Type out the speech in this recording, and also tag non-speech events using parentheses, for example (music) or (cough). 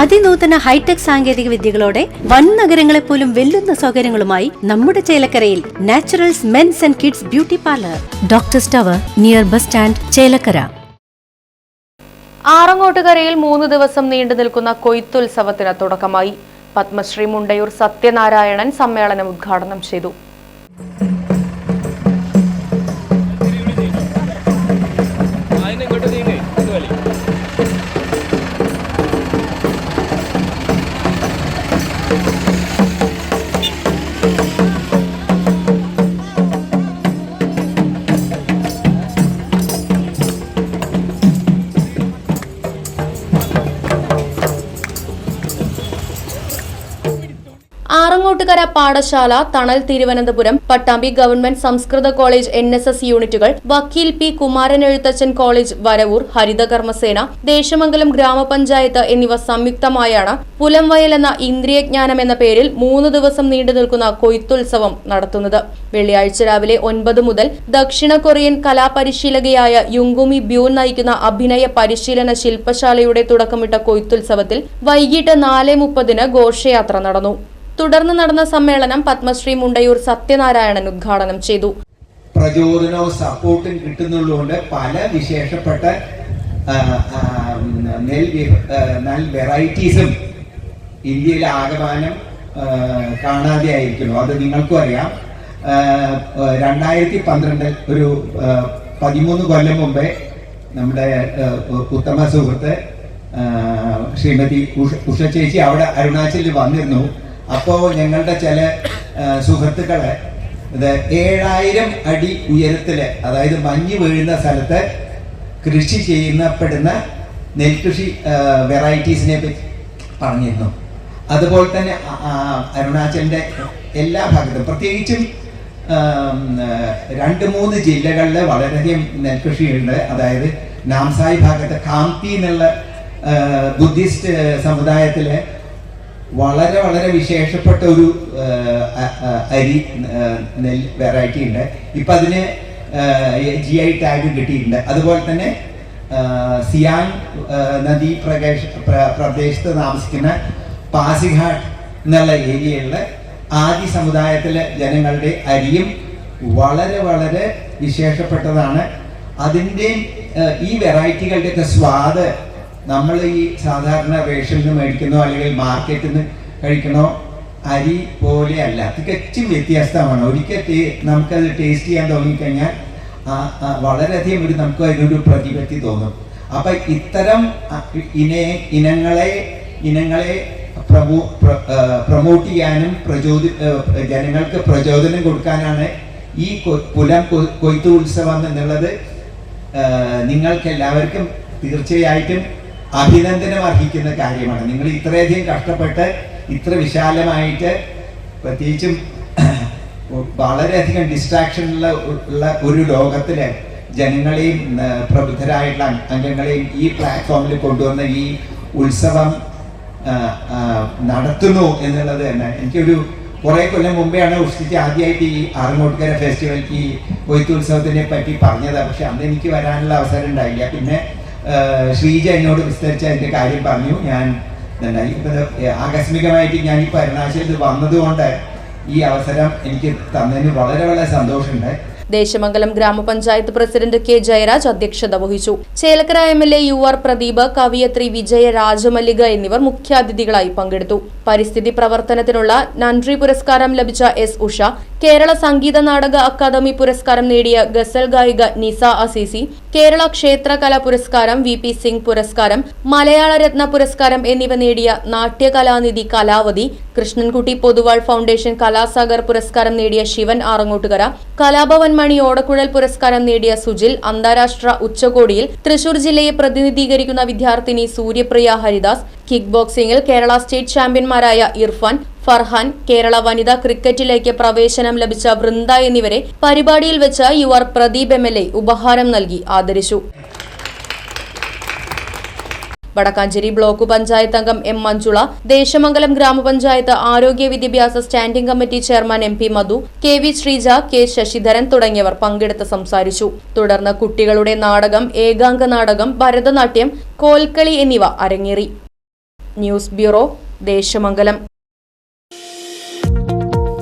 അതിനൂതന hi tech സാങ്കേതിക വിദ്യകളോടെ വൻ നഗരങ്ങളെ പോലും വെല്ലുന്ന സൗകര്യങ്ങളുമായി നമ്മുടെ ചേലക്കരയിൽ Naturals men's and kids beauty parlour. Doctor സ്റ്റവർ near bus stand Chelakkara. ആറങ്ങോട്ടുകരയിൽ മൂന്ന് ദിവസം നീണ്ടു നിൽക്കുന്ന കൊയ്ത്തുത്സവത്തിന് തുടക്കമായി. പത്മശ്രീ മുണ്ടയൂർ സത്യനാരായണൻ സമ്മേളനം ഉദ്ഘാടനം ചെയ്തു. ആറങ്ങോട്ടുകര പാഠശാല തണൽ തിരുവനന്തപുരം പട്ടാമ്പി ഗവൺമെന്റ് സംസ്കൃത കോളേജ് എൻ എസ് എസ് യൂണിറ്റുകൾ വക്കീൽ പി കുമാരൻ എഴുത്തച്ഛൻ കോളേജ് വരവൂർ ഹരിതകർമ്മസേന ദേശമംഗലം ഗ്രാമപഞ്ചായത്ത് എന്നിവ സംയുക്തമായാണ് പുലംവയൽ എന്ന ഇന്ദ്രിയജ്ഞാനം എന്ന പേരിൽ മൂന്ന് ദിവസം നീണ്ടു നിൽക്കുന്ന കൊയ്ത്തുത്സവം നടത്തുന്നത്. വെള്ളിയാഴ്ച രാവിലെ ഒൻപത് മുതൽ ദക്ഷിണ കൊറിയൻ കലാപരിശീലകയായ യുങ്കുമി ബ്യൂൻ നയിക്കുന്ന അഭിനയ പരിശീലന ശില്പശാലയുടെ തുടക്കമിട്ട കൊയ്ത്തുത്സവത്തിൽ വൈകിട്ട് നാല് മുപ്പതിന് ഘോഷയാത്ര നടന്നു. തുടർന്ന് നടന്ന സമ്മേളനം പത്മശ്രീ മുണ്ടയൂർ സത്യനാരായണൻ ഉദ്ഘാടനം ചെയ്തു. പ്രചോദനവും സപ്പോർട്ടും കിട്ടുന്നുള്ളതുകൊണ്ട് പല വിശേഷപ്പെട്ട നെൽ വെറൈറ്റീസും ഇന്ത്യയിൽ ആകമാനം കാണാതെ ആയിരിക്കുന്നു അത് നിങ്ങൾക്കും അറിയാം. രണ്ടായിരത്തി പന്ത്രണ്ട് ഒരു പതിമൂന്ന് കൊല്ലം മുമ്പേ നമ്മുടെ ഉത്തമ സുഹൃത്ത് ശ്രീമതി ഉഷ ഉഷ ചേച്ചി അവിടെ അരുണാചലിൽ വന്നിരുന്നു. അപ്പോൾ ഞങ്ങളുടെ ചില സുഹൃത്തുക്കളെ ഇത് ഏഴായിരം അടി ഉയരത്തിൽ അതായത് മഞ്ഞ് വീഴുന്ന സ്ഥലത്ത് കൃഷി ചെയ്യുന്നപ്പെടുന്ന നെൽകൃഷി വെറൈറ്റീസിനെ പറ്റി പറഞ്ഞിരുന്നു. അതുപോലെ തന്നെ അരുണാചലിന്റെ എല്ലാ ഭാഗത്തും പ്രത്യേകിച്ചും രണ്ട് മൂന്ന് ജില്ലകളിൽ വളരെയധികം നെൽകൃഷിയുണ്ട്. അതായത് നാംസായി ഭാഗത്ത് കാംപി എന്നുള്ള ബുദ്ധിസ്റ്റ് സമുദായത്തിലെ വളരെ വളരെ വിശേഷപ്പെട്ട ഒരു അരി നെൽ വെറൈറ്റി ഉണ്ട്. ഇപ്പം അതിന് ജി ഐ ടാഗ് കിട്ടിയിട്ടുണ്ട്. അതുപോലെ തന്നെ സിയാൻ നദീ പ്രകേശ പ്ര- പ്രദേശത്ത് താമസിക്കുന്ന പാസിഘാട്ട് എന്നുള്ള ഏരിയയിലെ ആദി സമുദായത്തിലെ ജനങ്ങളുടെ അരിയും വളരെ വളരെ വിശേഷപ്പെട്ടതാണ്. അതിന്റെ ഈ വെറൈറ്റികളുടെയൊക്കെ സ്വാദ് നമ്മൾ ഈ സാധാരണ റേഷനിൽ നിന്ന് മേടിക്കുന്നോ അല്ലെങ്കിൽ മാർക്കറ്റിൽ നിന്ന് കഴിക്കണോ അരി പോലെയല്ല തികച്ചും വ്യത്യസ്തമാണ്. ഒരിക്കൽ നമുക്കത് ടേസ്റ്റ് ചെയ്യാൻ ആ, വളരെയധികം ഒരു നമുക്ക് അതിനൊരു പ്രതിപത്തി തോന്നും. അപ്പൊ ഇത്തരം അ, ഇന ഇനങ്ങളെ ഇനങ്ങളെ പ്രമോ പ്രൊമോട്ട് ചെയ്യാനും പ്രചോദി ജനങ്ങൾക്ക് പ്രചോദനം കൊടുക്കാനാണ് ഈ പുലം കൊയ്ത്ത് ഉത്സവം എന്നുള്ളത് നിങ്ങൾക്ക് എല്ലാവർക്കും തീർച്ചയായിട്ടും അഭിനന്ദനം അർഹിക്കുന്ന കാര്യമാണ്. നിങ്ങൾ ഇത്രയധികം കഷ്ടപ്പെട്ട് ഇത്ര വിശാലമായിട്ട് പ്രത്യേകിച്ചും (clears throat) വളരെയധികം ഡിസ്ട്രാക്ഷൻ ഉള്ള ഒരു ലോകത്തിൽ ജനങ്ങളെയും പ്രബുദ്ധരായിട്ടുള്ള അംഗങ്ങളെയും ഈ പ്ലാറ്റ്ഫോമിൽ കൊണ്ടുവന്ന ഈ ഉത്സവം നടത്തുന്നു എന്നുള്ളത് തന്നെ. എനിക്കൊരു കുറെ കൊല്ലം മുമ്പെയാണ് ഉഷ്ടിച്ച് ആദ്യമായിട്ട് ഈ ആറങ്ങോട്ടുകര ഫെസ്റ്റിവൽക്ക് ഈ കൊയ്ത്തുത്സവത്തിനെ പറ്റി പറഞ്ഞത്. പക്ഷെ അന്ന് എനിക്ക് വരാനുള്ള അവസരം ഉണ്ടായില്ല. പിന്നെ ശ്രീജ എന്നോട് വിസ്തരിച്ച എന്റെ കാര്യം പറഞ്ഞു. ഞാൻ ഇതുണ്ടായി. ഇപ്പൊ ആകസ്മികമായിട്ട് ഞാൻ ഈ അരുണാചലത്തിൽ വന്നതുകൊണ്ട് ഈ അവസരം എനിക്ക് തന്നതിന് വളരെ വളരെ സന്തോഷമുണ്ട്. ദേശമംഗലം ഗ്രാമപഞ്ചായത്ത് പ്രസിഡന്റ് കെ ജയരാജ് അധ്യക്ഷത വഹിച്ചു. Chelakkara M L A U R Pradeep കവിയത്രി Vijaya Rajamallika എന്നിവർ മുഖ്യാതിഥികളായി പങ്കെടുത്തു. പരിസ്ഥിതി പ്രവർത്തനത്തിനുള്ള നന്ദി പുരസ്കാരം ലഭിച്ച എസ് ഉഷ കേരള സംഗീത നാടക അക്കാദമി പുരസ്കാരം നേടിയ ഗസൽ ഗായിക നിസ അസീസി കേരള ക്ഷേത്രകല പുരസ്കാരം വി പി സിംഗ് പുരസ്കാരം മലയാള രത്ന പുരസ്കാരം എന്നിവ നേടിയ നാട്യകലാനിധി കലാവതി കൃഷ്ണൻകുട്ടി പൊതുവാൾ ഫൗണ്ടേഷൻ കലാസാഗർ പുരസ്കാരം നേടിയ ശിവൻ ആറങ്ങോട്ടുകര കലാഭവൻ മണി ഓടക്കുഴൽ പുരസ്കാരം നേടിയ സുജിൽ അന്താരാഷ്ട്ര ഉച്ചകോടിയിൽ തൃശൂർ ജില്ലയെ പ്രതിനിധീകരിക്കുന്ന വിദ്യാർത്ഥിനി സൂര്യപ്രിയ ഹരിദാസ് കിക്ക് ബോക്സിംഗിൽ കേരള സ്റ്റേറ്റ് ചാമ്പ്യന്മാരായ ഇർഫാൻ ഫർഹാൻ കേരള വനിതാ ക്രിക്കറ്റിലേക്ക് പ്രവേശനം ലഭിച്ച വൃന്ദ എന്നിവരെ പരിപാടിയിൽ വെച്ച് U R Pradeep M L A ഉപഹാരം നൽകി ആദരിച്ചു. വടക്കാഞ്ചേരി ബ്ലോക്ക് പഞ്ചായത്ത് അംഗം എം മഞ്ജുള ദേശമംഗലം ഗ്രാമപഞ്ചായത്ത് ആരോഗ്യ വിദ്യാഭ്യാസ standing committee chairman M P Madhu K V Sreeja K Sasidharan തുടങ്ങിയവർ പങ്കെടുത്ത് സംസാരിച്ചു. തുടർന്ന് കുട്ടികളുടെ നാടകം ഏകാംഗ നാടകം ഭരതനാട്യം കോൽക്കളി എന്നിവ അരങ്ങേറി. News bureau Desamangalam.